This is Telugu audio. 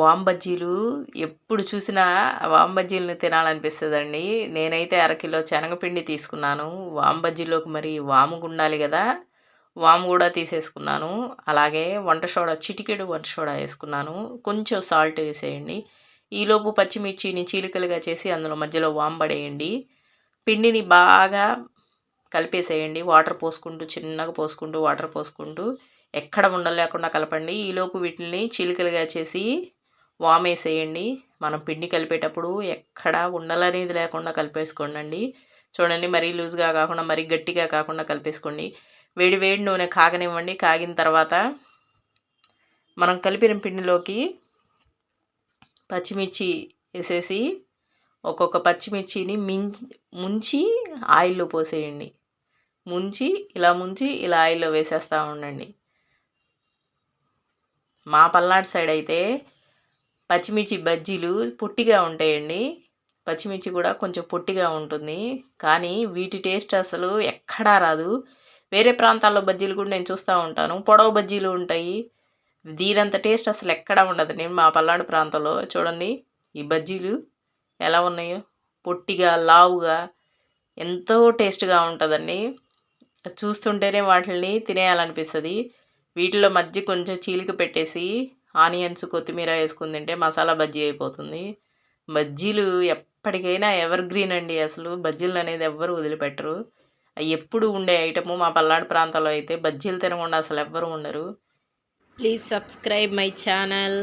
వామ్ బజ్జీలు ఎప్పుడు చూసినా వామ్ బజ్జీలని తినాలనిపిస్తుందండి. నేనైతే అరకిలో శనగపిండి తీసుకున్నాను. వామ్ బజ్జీలోకి మరి వాము గుండాలి కదా వాము కూడా తీసేసుకున్నాను. అలాగే వంట సోడా చిటికెడు వంట సోడా వేసుకున్నాను. కొంచెం సాల్ట్ వేసేయండి. ఈలోపు పచ్చిమిర్చిని చీలికలుగా చేసి అందులో మధ్యలో వామ్ పడేయండి పిండిని బాగా కలిపేసేయండి. వాటర్ పోసుకుంటూ చిన్నగా పోసుకుంటూ వాటర్ పోసుకుంటూ ఎక్కడ ఉండలేకుండా కలపండి. ఈలోపు వీటిని చీలికలుగా చేసి వామేసేయండి. మనం పిండి కలిపేటప్పుడు ఎక్కడ ఉండలనేది లేకుండా కలిపేసుకోండి చూడండి మరీ లూజ్గా కాకుండా మరీ గట్టిగా కాకుండా కలిపేసుకోండి. వేడి వేడి నూనె కాగనివ్వండి. కాగిన తర్వాత మనం కలిపిన పిండిలోకి పచ్చిమిర్చి వేసేసి ఒక్కొక్క పచ్చిమిర్చిని మించి ముంచి ఆయిల్లో పోసేయండి. ముంచి ఇలా ముంచి ఇలా ఆయిల్లో వేసేస్తూ ఉండండి. మా పల్నాడు సైడ్ అయితే పచ్చిమిర్చి బజ్జీలు పొట్టిగా ఉంటాయండి. పచ్చిమిర్చి కూడా కొంచెం పొట్టిగా ఉంటుంది. కానీ వీటి టేస్ట్ అసలు ఎక్కడా రాదు. వేరే ప్రాంతాల్లో బజ్జీలు కూడా నేను చూస్తూ ఉంటాను. పొడవు బజ్జీలు ఉంటాయి. దీనంత టేస్ట్ అసలు ఎక్కడా ఉండదు. నేను మా పల్నాడు ప్రాంతంలో చూడండి. ఈ బజ్జీలు ఎలా ఉన్నాయో. పొట్టిగా లావుగా ఎంతో టేస్ట్గా ఉంటుందండి. చూస్తుంటేనే వాటిని తినేయాలనిపిస్తుంది. వీటిలో మధ్య కొంచెం చీలిక పెట్టేసి ఆనియన్స్ కొత్తిమీర వేసుకుని తింటే మసాలా బజ్జీ అయిపోతుంది. బజ్జీలు ఎప్పటికైనా ఎవర్ గ్రీన్ అండి అసలు. బజ్జీలు అనేది ఎవ్వరు వదిలిపెట్టరు. అవి ఎప్పుడు ఉండే ఐటము మా పల్నాడు ప్రాంతంలో అయితే బజ్జీలు తినకుండా అసలు ఎవ్వరు ఉండరు. Please subscribe my channel